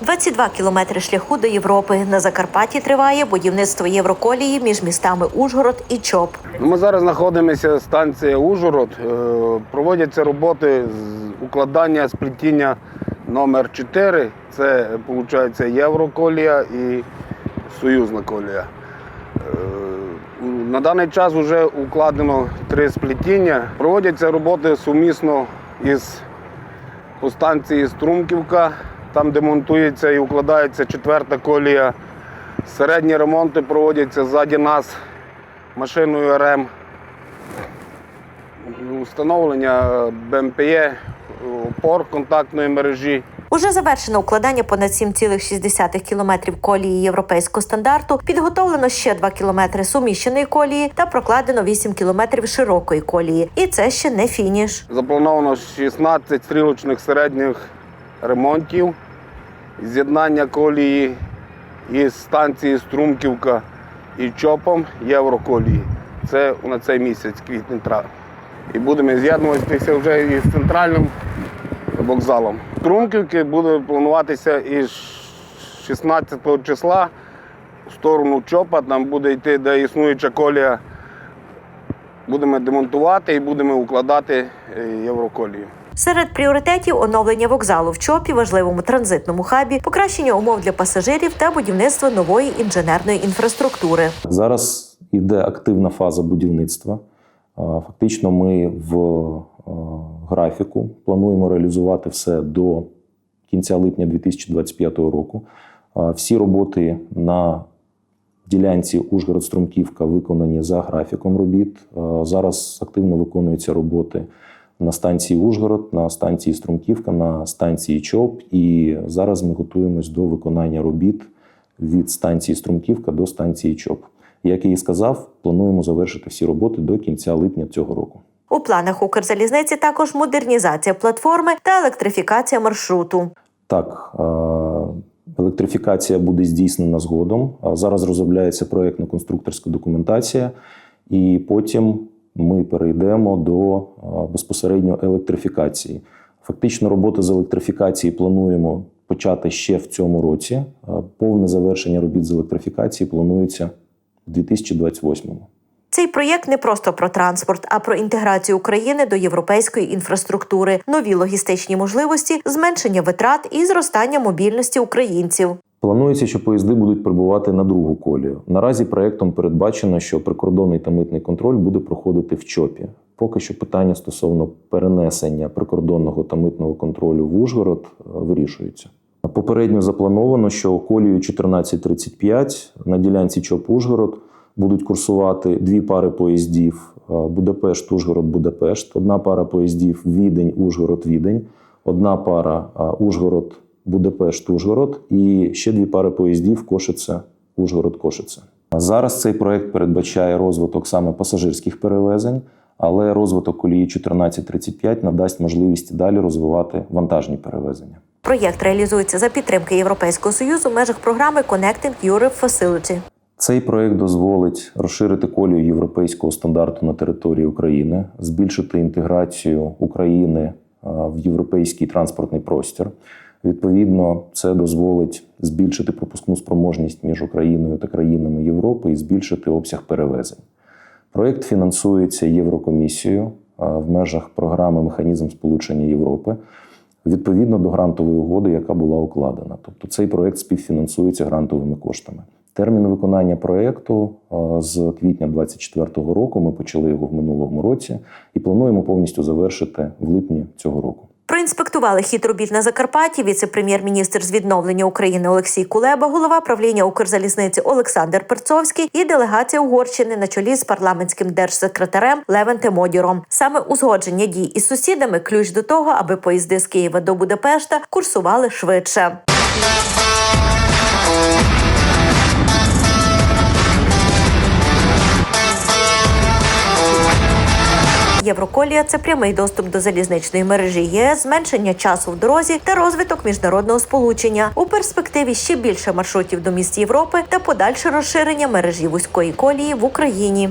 22 кілометри шляху до Європи. На Закарпатті триває будівництво Євроколії між містами Ужгород і Чоп. Ми зараз знаходимося станція Ужгород. Е, Проводяться роботи з укладання сплетіння номер 4 Це виходить Євроколія і Союзна колія. Е, На даний час вже укладено три сплетіння. Проводяться роботи сумісно із по станції Струмківка, там де монтується і укладається четверта колія. Середні ремонти проводяться ззаді нас машиною РМ. Встановлення БМПЄ, опор контактної мережі. Уже завершено укладання понад 7,6 кілометрів колії європейського стандарту. Підготовлено ще 2 кілометри суміщеної колії та прокладено 8 кілометрів широкої колії. І це ще не фініш. Заплановано 16 стрілочних середніх ремонтів, з'єднання колії із станції Струмківка і ЧОПом Євроколії. Це на цей місяць, квітень травень. І будемо з'єднуватися вже із центральним вокзалом. Струмківки буде плануватися із 16 числа в сторону ЧОПа. Там буде йти, де існуюча колія. Будемо демонтувати і будемо укладати е, євроколію. Серед пріоритетів оновлення вокзалу в Чопі, важливому транзитному хабі, покращення умов для пасажирів та будівництво нової інженерної інфраструктури. Зараз йде активна фаза будівництва. Фактично, ми в графіку плануємо реалізувати все до кінця липня 2025 року. Всі роботи на ділянці Ужгород-Струмківка виконані за графіком робіт. Зараз активно виконуються роботи на станції Ужгород, на станції Струмківка, на станції ЧОП. І зараз ми готуємось до виконання робіт від станції Струмківка до станції ЧОП. Як я і сказав, плануємо завершити всі роботи до кінця липня цього року. У планах Укрзалізниці також модернізація платформи та електрифікація маршруту. Так, електрифікація буде здійснена згодом. Зараз розробляється проєктно-конструкторська документація, і потім ми перейдемо до е, безпосередньо електрифікації. Фактично, роботи з електрифікації плануємо почати ще в цьому році. Е, Повне завершення робіт з електрифікації планується в 2028-му. Цей проєкт не просто про транспорт, а про інтеграцію України до європейської інфраструктури, нові логістичні можливості, зменшення витрат і зростання мобільності українців. Планується, що поїзди будуть прибувати на другу колію. Наразі проектом передбачено, що прикордонний та митний контроль буде проходити в ЧОПі. Поки що питання стосовно перенесення прикордонного та митного контролю в Ужгород е, вирішується. Попередньо заплановано, що колію 1435 на ділянці ЧОП Ужгород будуть курсувати дві пари поїздів Будапешт, Ужгород, Будапешт, одна пара поїздів Відень, Ужгород, Відень, одна пара е, Ужгород, Будапешт, Ужгород і ще дві пари поїздів Кошице, Ужгород, Кошице. Зараз цей проект передбачає розвиток саме пасажирських перевезень, але розвиток колії 1435 надасть можливість далі розвивати вантажні перевезення. Проєкт реалізується за підтримки Європейського союзу в межах програми Connecting Europe Facility. Цей проект дозволить розширити колію європейського стандарту на території України, збільшити інтеграцію України е, в європейський транспортний простір. Відповідно, це дозволить збільшити пропускну спроможність між Україною та країнами Європи і збільшити обсяг перевезень. Проект фінансується Єврокомісією в межах програми Механізм сполучення Європи відповідно до грантової угоди, яка була укладена. Тобто цей проект співфінансується грантовими коштами. Термін виконання проекту е, з квітня 2024 року. Ми почали його в минулому році і плануємо повністю завершити в липні цього року. Проінспектували хід робіт на Закарпатті віце-прем'єр-міністр з відновлення України Олексій Кулеба, голова правління Укрзалізниці Олександр Перцовський і делегація Угорщини на чолі з парламентським держсекретарем Левентем Модіром. Саме узгодження дій із сусідами ключ до того, аби поїзди з Києва до Будапешта курсували швидше. Євроколія це прямий доступ до залізничної мережі ЄС, зменшення часу в дорозі та розвиток міжнародного сполучення. У перспективі ще більше маршрутів до міст Європи та подальше розширення мережі вузької колії в Україні.